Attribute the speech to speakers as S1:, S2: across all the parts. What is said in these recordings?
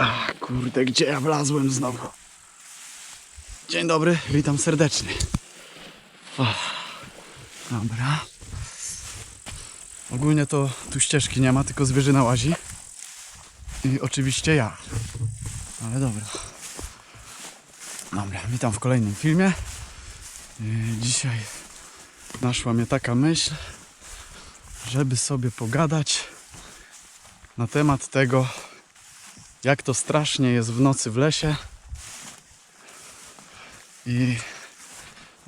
S1: Ach, kurde, gdzie ja wlazłem znowu? Dzień dobry, witam serdecznie. Dobra. Ogólnie to tu ścieżki nie ma, tylko zwierzyna łazi. I oczywiście ja. Ale dobra. Dobra, witam w kolejnym filmie. Yy, Dzisiaj naszła mnie taka myśl, żeby sobie pogadać na temat tego, jak to strasznie jest w nocy w lesie. I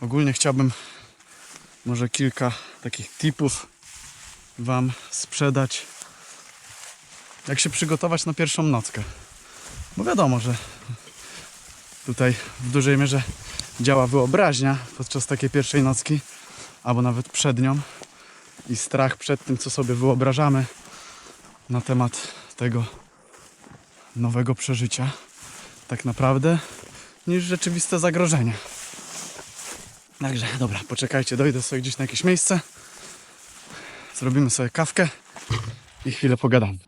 S1: ogólnie chciałbym może kilka takich tipów Wam sprzedać, jak się przygotować na pierwszą nockę. Bo wiadomo, że tutaj w dużej mierze działa wyobraźnia podczas takiej pierwszej nocki, albo nawet przed nią i strach przed tym, co sobie wyobrażamy na temat tego nowego przeżycia, tak naprawdę, niż rzeczywiste zagrożenie. Także, dobra, poczekajcie, dojdę sobie gdzieś na jakieś miejsce, zrobimy sobie kawkę i chwilę pogadamy.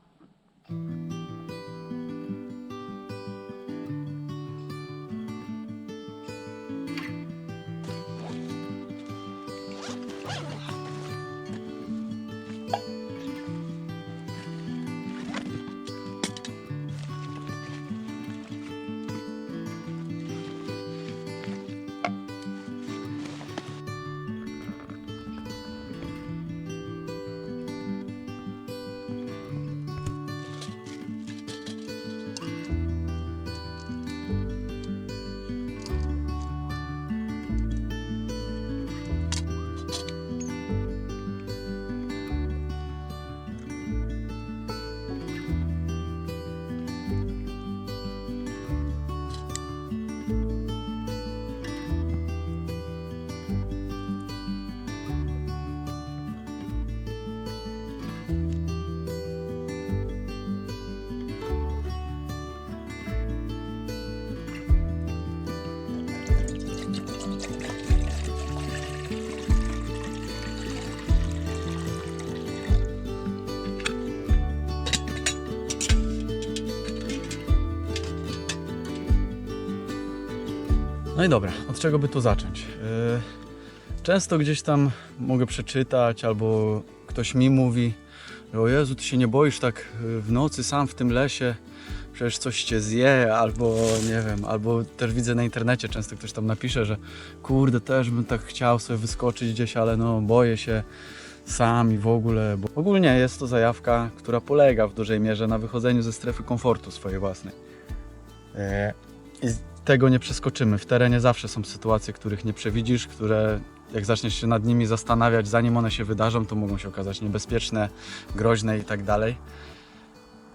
S1: No i dobra, od czego by tu zacząć? Yy, Często gdzieś tam mogę przeczytać, albo ktoś mi mówi, że o Jezu, ty się nie boisz tak yy, w nocy sam w tym lesie, przecież coś cię zje, albo nie wiem, albo też widzę na internecie, często ktoś tam napisze, że kurde, też bym tak chciał sobie wyskoczyć gdzieś, ale no boję się sam i w ogóle, bo ogólnie jest to zajawka, która polega w dużej mierze na wychodzeniu ze strefy komfortu swojej własnej. E, I z- tego nie przeskoczymy. W terenie zawsze są sytuacje, których nie przewidzisz, które jak zaczniesz się nad nimi zastanawiać, zanim one się wydarzą, to mogą się okazać niebezpieczne, groźne i tak dalej.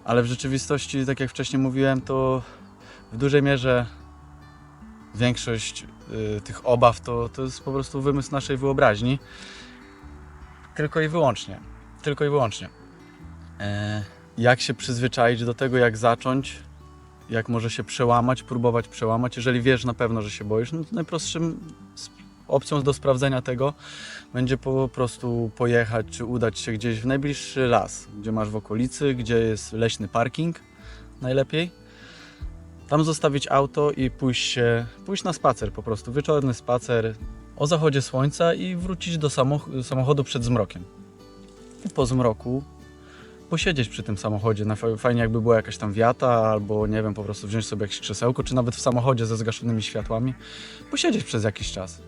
S1: Ale w rzeczywistości, tak jak wcześniej mówiłem, to w dużej mierze większość y, tych obaw to, to jest po prostu wymysł naszej wyobraźni. Tylko i wyłącznie. Tylko i wyłącznie. E, jak się przyzwyczaić do tego, jak zacząć, jak może się przełamać, próbować przełamać. Jeżeli wiesz na pewno, że się boisz, no to najprostszym opcją do sprawdzenia tego będzie po prostu pojechać czy udać się gdzieś w najbliższy las, gdzie masz w okolicy, gdzie jest leśny parking najlepiej. Tam zostawić auto i pójść, się, pójść na spacer po prostu, wieczorny spacer o zachodzie słońca i wrócić do samoch- samochodu przed zmrokiem. I po zmroku posiedzieć przy tym samochodzie. Na fa- Fajnie jakby była jakaś tam wiata, albo nie wiem, po prostu wziąć sobie jakieś krzesełko, czy nawet w samochodzie ze zgaszonymi światłami, posiedzieć przez jakiś czas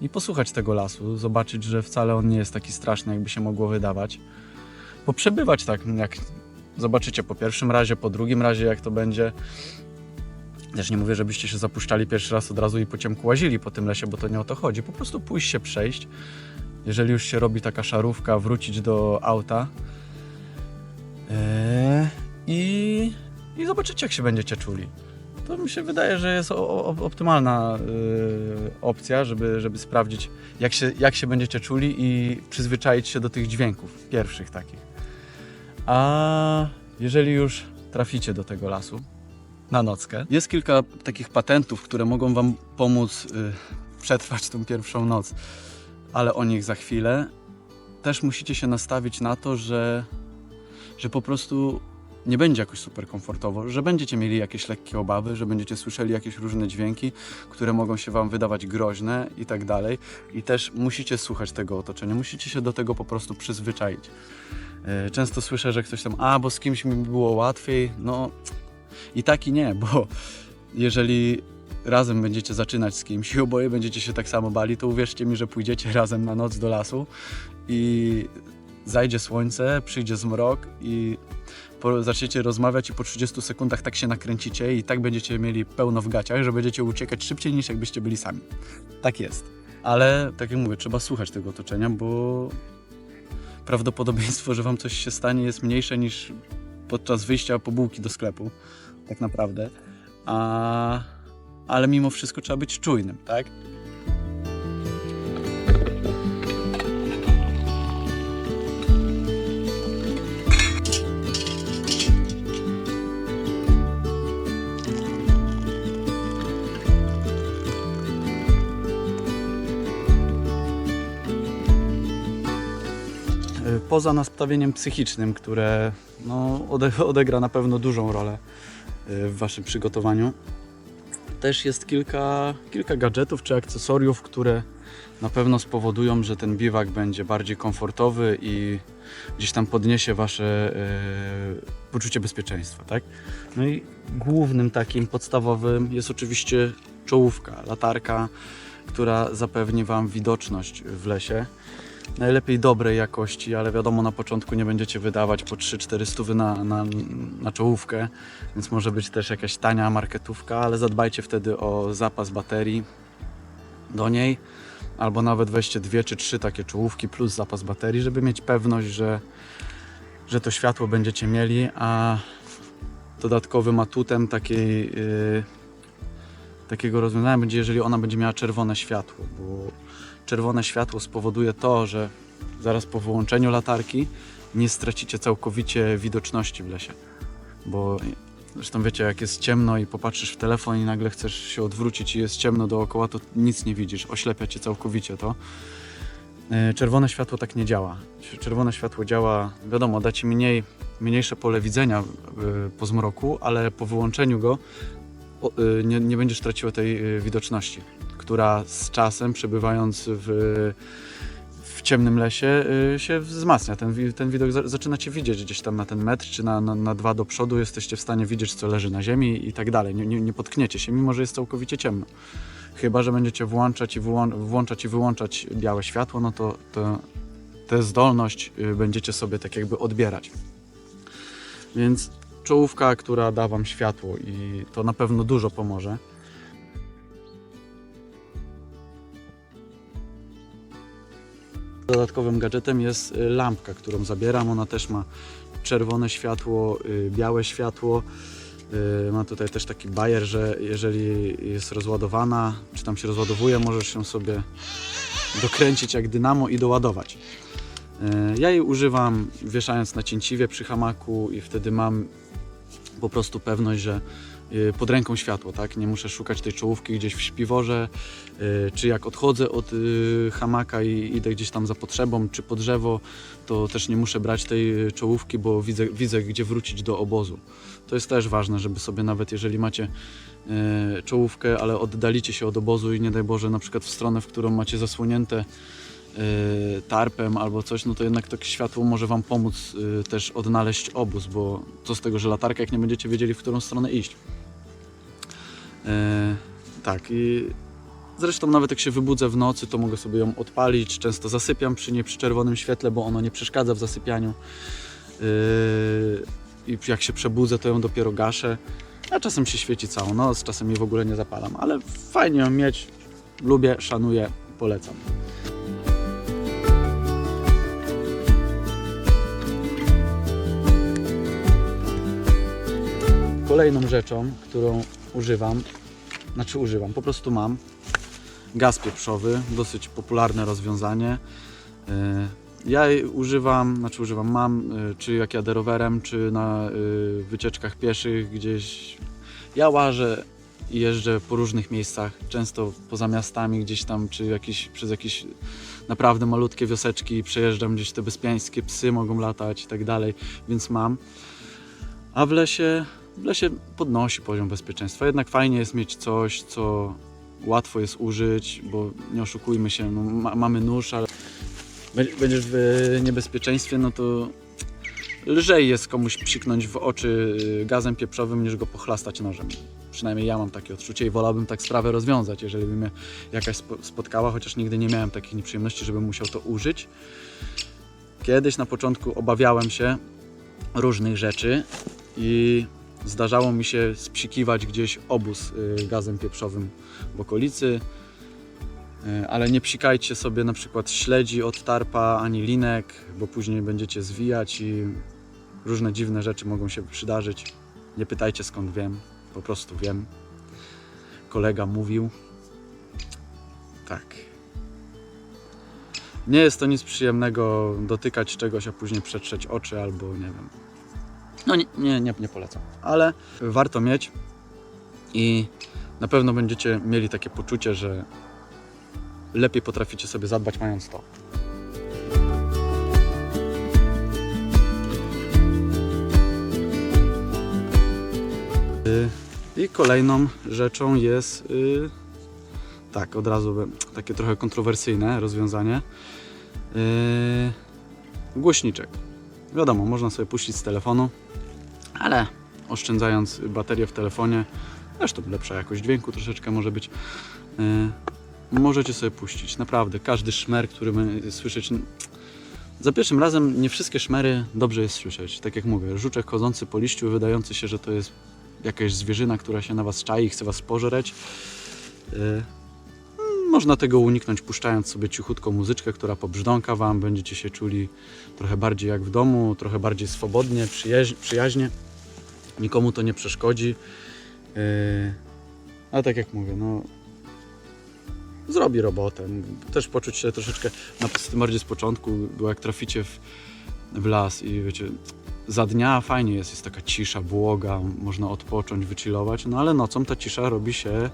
S1: i posłuchać tego lasu, zobaczyć, że wcale on nie jest taki straszny, jakby się mogło wydawać. Poprzebywać tak, jak zobaczycie po pierwszym razie, po drugim razie, jak to będzie. Też nie mówię, żebyście się zapuszczali pierwszy raz od razu i po ciemku łazili po tym lesie, bo to nie o to chodzi. Po prostu pójść się przejść. Jeżeli już się robi taka szarówka, wrócić do auta, i, i zobaczycie, jak się będziecie czuli. To mi się wydaje, że jest optymalna y, opcja, żeby, żeby sprawdzić, jak się, jak się będziecie czuli i przyzwyczaić się do tych dźwięków pierwszych takich. A jeżeli już traficie do tego lasu na nockę, jest kilka takich patentów, które mogą Wam pomóc y, przetrwać tą pierwszą noc, ale o nich za chwilę. Też musicie się nastawić na to, że że po prostu nie będzie jakoś super komfortowo, że będziecie mieli jakieś lekkie obawy, że będziecie słyszeli jakieś różne dźwięki, które mogą się Wam wydawać groźne i tak dalej. I też musicie słuchać tego otoczenia, musicie się do tego po prostu przyzwyczaić. E, Często słyszę, że ktoś tam, a bo z kimś mi było łatwiej. No i tak i nie, bo jeżeli razem będziecie zaczynać z kimś i oboje będziecie się tak samo bali, to uwierzcie mi, że pójdziecie razem na noc do lasu i zajdzie słońce, przyjdzie zmrok i po, zaczniecie rozmawiać i po 30 sekundach tak się nakręcicie i tak będziecie mieli pełno w gaciach, że będziecie uciekać szybciej niż jakbyście byli sami. Tak jest. Ale tak jak mówię, trzeba słuchać tego otoczenia, bo prawdopodobieństwo, że wam coś się stanie jest mniejsze niż podczas wyjścia po bułki do sklepu, tak naprawdę. A, ale mimo wszystko trzeba być czujnym, tak? Poza nastawieniem psychicznym, które no, ode- odegra na pewno dużą rolę y, w Waszym przygotowaniu, też jest kilka, kilka gadżetów czy akcesoriów, które na pewno spowodują, że ten biwak będzie bardziej komfortowy i gdzieś tam podniesie Wasze y, poczucie bezpieczeństwa. Tak? No i głównym takim podstawowym jest oczywiście czołówka, latarka, która zapewni Wam widoczność w lesie najlepiej dobrej jakości, ale wiadomo, na początku nie będziecie wydawać po 3-4 stówy na, na, na czołówkę, więc może być też jakaś tania marketówka, ale zadbajcie wtedy o zapas baterii do niej, albo nawet weźcie dwie czy trzy takie czołówki plus zapas baterii, żeby mieć pewność, że, że to światło będziecie mieli, a dodatkowym atutem takiej, yy, takiego rozwiązania będzie, jeżeli ona będzie miała czerwone światło, bo czerwone światło spowoduje to, że zaraz po wyłączeniu latarki nie stracicie całkowicie widoczności w lesie. Bo zresztą wiecie, jak jest ciemno i popatrzysz w telefon i nagle chcesz się odwrócić i jest ciemno dookoła, to nic nie widzisz, oślepia cię całkowicie to. E, Czerwone światło tak nie działa. Czerwone światło działa, wiadomo, da ci mniej, mniejsze pole widzenia e, po zmroku, ale po wyłączeniu go e, nie, nie będziesz traciła tej widoczności która z czasem, przebywając w, w ciemnym lesie, y, się wzmacnia. Ten, ten widok za, zaczynacie widzieć gdzieś tam na ten metr czy na, na, na dwa do przodu. Jesteście w stanie widzieć, co leży na ziemi i tak dalej. Nie, nie, nie potkniecie się, mimo że jest całkowicie ciemno. Chyba, że będziecie włączać i, wyłą- włączać i wyłączać białe światło, no to, to tę zdolność y, będziecie sobie tak jakby odbierać. Więc czołówka, która da Wam światło i to na pewno dużo pomoże. Dodatkowym gadżetem jest y, lampka, którą zabieram. Ona też ma czerwone światło, y, białe światło. Y, Ma tutaj też taki bajer, że jeżeli jest rozładowana, czy tam się rozładowuje, możesz się sobie dokręcić jak dynamo i doładować. Ja jej używam wieszając na cięciwie przy hamaku i wtedy mam po prostu pewność, że pod ręką światło, tak? Nie muszę szukać tej czołówki gdzieś w śpiworze, y, czy jak odchodzę od y, hamaka i idę gdzieś tam za potrzebą, czy po drzewo, to też nie muszę brać tej y, czołówki, bo widzę, widzę gdzie wrócić do obozu. To jest też ważne, żeby sobie nawet jeżeli macie y, czołówkę, ale oddalicie się od obozu i nie daj Boże na przykład w stronę, w którą macie zasłonięte y, tarpem albo coś, no to jednak to światło może Wam pomóc y, też odnaleźć obóz, bo co z tego, że latarka, jak nie będziecie wiedzieli, w którą stronę iść. E, tak i zresztą nawet jak się wybudzę w nocy, to mogę sobie ją odpalić. Często zasypiam przy niej przy czerwonym świetle, bo ono nie przeszkadza w zasypianiu. E, I jak się przebudzę, to ją dopiero gaszę. A czasem się świeci całą noc, czasem jej w ogóle nie zapalam, ale fajnie ją mieć. Lubię, szanuję, polecam. Kolejną rzeczą, którą używam, znaczy używam, po prostu mam gaz pieprzowy, dosyć popularne rozwiązanie. Yy, Ja używam, znaczy używam, mam, yy, czy jak jadę rowerem, czy na yy, wycieczkach pieszych gdzieś. Ja łażę i jeżdżę po różnych miejscach, często poza miastami gdzieś tam, czy jakiś, przez jakieś naprawdę malutkie wioseczki przejeżdżam gdzieś te bezpiańskie psy mogą latać i tak dalej, więc mam. A w lesie, w lesie podnosi poziom bezpieczeństwa. Jednak fajnie jest mieć coś, co łatwo jest użyć, bo nie oszukujmy się, no, ma, mamy nóż, ale bę- będziesz w niebezpieczeństwie, no to lżej jest komuś psiknąć w oczy y, gazem pieprzowym, niż go pochlastać nożem. Przynajmniej ja mam takie odczucie i wolałbym tak sprawę rozwiązać, jeżeli by mnie jakaś spo- spotkała, chociaż nigdy nie miałem takich nieprzyjemności, żebym musiał to użyć. Kiedyś na początku obawiałem się różnych rzeczy i zdarzało mi się spsikiwać gdzieś obóz y, gazem pieprzowym w okolicy. Y, Ale nie psikajcie sobie na przykład śledzi od tarpa ani linek, bo później będziecie zwijać i różne dziwne rzeczy mogą się przydarzyć. Nie pytajcie skąd wiem, po prostu wiem. Kolega mówił. Tak. Nie jest to nic przyjemnego dotykać czegoś, a później przetrzeć oczy albo nie wiem. No nie, nie, nie, nie polecam. Ale warto mieć i na pewno będziecie mieli takie poczucie, że lepiej potraficie sobie zadbać mając to. Y, I kolejną rzeczą jest y, tak, od razu takie trochę kontrowersyjne rozwiązanie. Yy, głośniczek. Wiadomo, można sobie puścić z telefonu, ale oszczędzając baterię w telefonie, zresztą lepsza jakość dźwięku troszeczkę może być, yy, możecie sobie puścić. Naprawdę, każdy szmer, który będzie słyszeć. Za pierwszym razem nie wszystkie szmery dobrze jest słyszeć. Tak jak mówię, żuczek chodzący po liściu, wydający się, że to jest jakaś zwierzyna, która się na was czai i chce was pożreć. Yy, można tego uniknąć puszczając sobie cichutką muzyczkę, która pobrzdąka Wam, będziecie się czuli trochę bardziej jak w domu, trochę bardziej swobodnie, przyjaź- przyjaźnie. Nikomu to nie przeszkodzi. Yy, ale tak jak mówię, no zrobi robotę. Też poczuć się troszeczkę, na, tym bardziej z początku, bo jak traficie w, w las i wiecie, za dnia fajnie jest, jest taka cisza, błoga, można odpocząć, wychillować, no ale nocą ta cisza robi się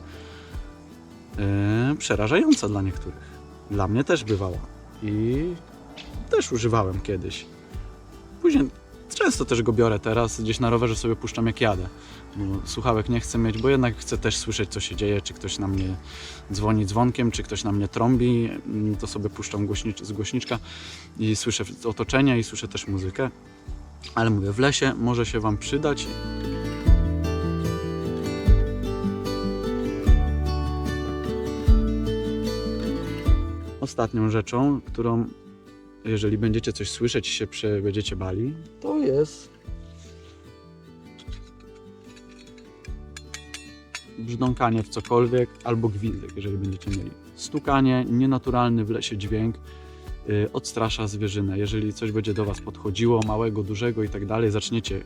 S1: yy, przerażająca dla niektórych. Dla mnie też bywała. I też używałem kiedyś. Później często też go biorę teraz, gdzieś na rowerze sobie puszczam jak jadę. Słuchawek nie chcę mieć, bo jednak chcę też słyszeć co się dzieje, czy ktoś na mnie dzwoni dzwonkiem, czy ktoś na mnie trąbi, Mm, to sobie puszczam głośnicz- z głośniczka i słyszę otoczenie i słyszę też muzykę. Ale mówię, w lesie może się Wam przydać. Ostatnią rzeczą, którą jeżeli będziecie coś słyszeć się prze, będziecie bali, to jest brzdąkanie w cokolwiek albo gwizdek, jeżeli będziecie mieli. Stukanie, nienaturalny w lesie dźwięk y, odstrasza zwierzynę. Jeżeli coś będzie do Was podchodziło, małego, dużego i tak dalej, zaczniecie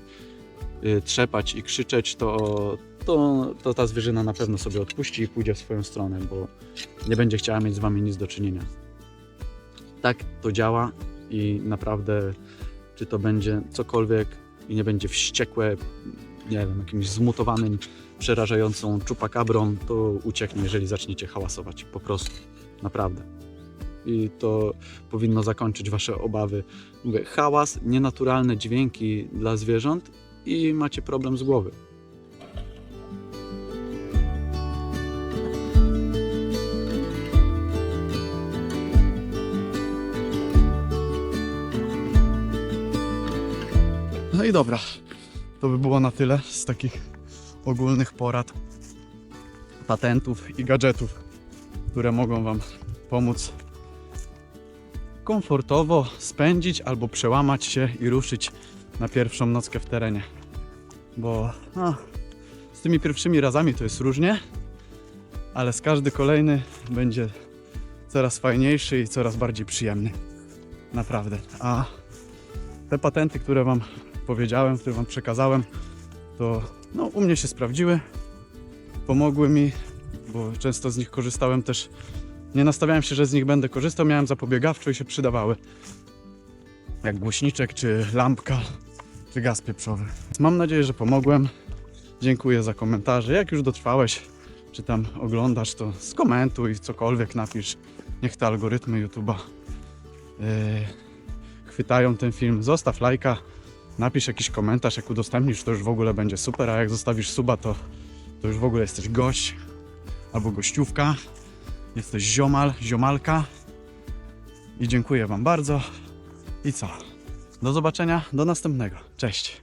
S1: trzepać i krzyczeć, to, to, to ta zwierzyna na pewno sobie odpuści i pójdzie w swoją stronę, bo nie będzie chciała mieć z Wami nic do czynienia. Tak to działa i naprawdę, czy to będzie cokolwiek i nie będzie wściekłe, nie wiem, jakimś zmutowanym, przerażającą czupakabrą, to ucieknie, jeżeli zaczniecie hałasować. Po prostu. Naprawdę. I to powinno zakończyć Wasze obawy. Mówię, hałas, nienaturalne dźwięki dla zwierząt i macie problem z głowy. No i dobra, to by było na tyle z takich ogólnych porad, patentów i gadżetów, które mogą Wam pomóc komfortowo spędzić albo przełamać się i ruszyć na pierwszą nockę w terenie. Bo no, z tymi pierwszymi razami to jest różnie, ale z każdy kolejny będzie coraz fajniejszy i coraz bardziej przyjemny. Naprawdę. A te patenty, które Wam powiedziałem, które Wam przekazałem, to no, u mnie się sprawdziły, pomogły mi, bo często z nich korzystałem też. Nie nastawiałem się, że z nich będę korzystał, miałem zapobiegawczo i się przydawały. Jak głośniczek, czy lampka, czy gaz pieprzowy. Mam nadzieję, że pomogłem. Dziękuję za komentarze. Jak już dotrwałeś, czy tam oglądasz, to skomentuj, cokolwiek napisz. Niech te algorytmy YouTube'a yy, chwytają ten film. Zostaw lajka, napisz jakiś komentarz, jak udostępnisz, to już w ogóle będzie super, a jak zostawisz suba, to, to już w ogóle jesteś gość albo gościówka, jesteś ziomal, ziomalka. I dziękuję Wam bardzo. I co? Do zobaczenia, do następnego. Cześć!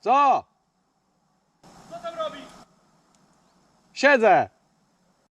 S1: Co? Co tam robisz? Siedzę!